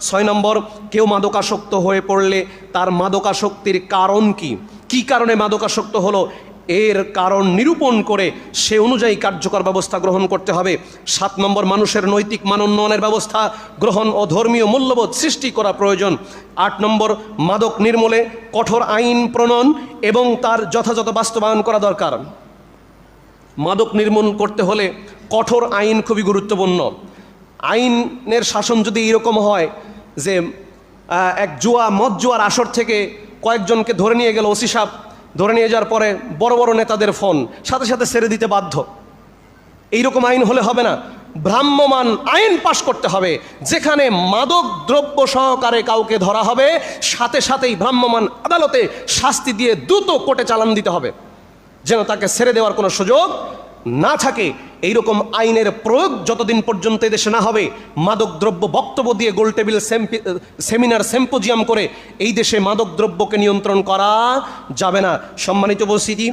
ছয় নম্বর, কেউ মাদকাসক্ত হয়ে পড়লে তার মাদকাসক্তির কারণ কি? কি কারণে মাদকাসক্ত হলো? এর কারণ নিরূপণ করে সে অনুযায়ী কার্যকর ব্যবস্থা গ্রহণ করতে হবে। সাত নম্বর, মানুষের নৈতিক মান উন্নয়নের ব্যবস্থা গ্রহণ ও ধর্মীয় মূল্যবোধ সৃষ্টি করা প্রয়োজন। আট নম্বর, মাদক নির্মূলে কঠোর আইন প্রণয়ন এবং তার যথাযথ বাস্তবায়ন করা দরকার। মাদক নির্মূল করতে হলে কঠোর আইন খুবই গুরুত্বপূর্ণ। আইনের শাসন যদি এরকম হয় যে এক জুয়া, মদ জুয়ার আসর থেকে কয়েকজনকে ধরে নিয়ে গেল ওসি সাহেব, ধরে নিয়ে যাওয়ার পরে বড় বড় নেতাদের ফোন, সাথে সাথে ছেড়ে দিতে বাধ্য। এইরকম আইন হলে হবে না। ভ্রাম্যমান আইন পাশ করতে হবে, যেখানে মাদক দ্রব্য সহকারে কাউকে ধরা হবে, সাথে সাথেই ভ্রাম্যমান আদালতে শাস্তি দিয়ে দ্রুত কোর্টে চালান দিতে হবে। যেন তাকে ছেড়ে দেওয়ার কোনো সুযোগ না থাকে, এইরকম আইনের প্রয়োগ যতদিন পর্যন্ত এদেশে না হবে, মাদকদ্রব্য বক্তব্য দিয়ে গোলটেবিল সেমিনার, সেম্পোজিয়াম করে এই দেশে মাদকদ্রব্যকে নিয়ন্ত্রণ করা যাবে না। সম্মানিত উপস্থিতি।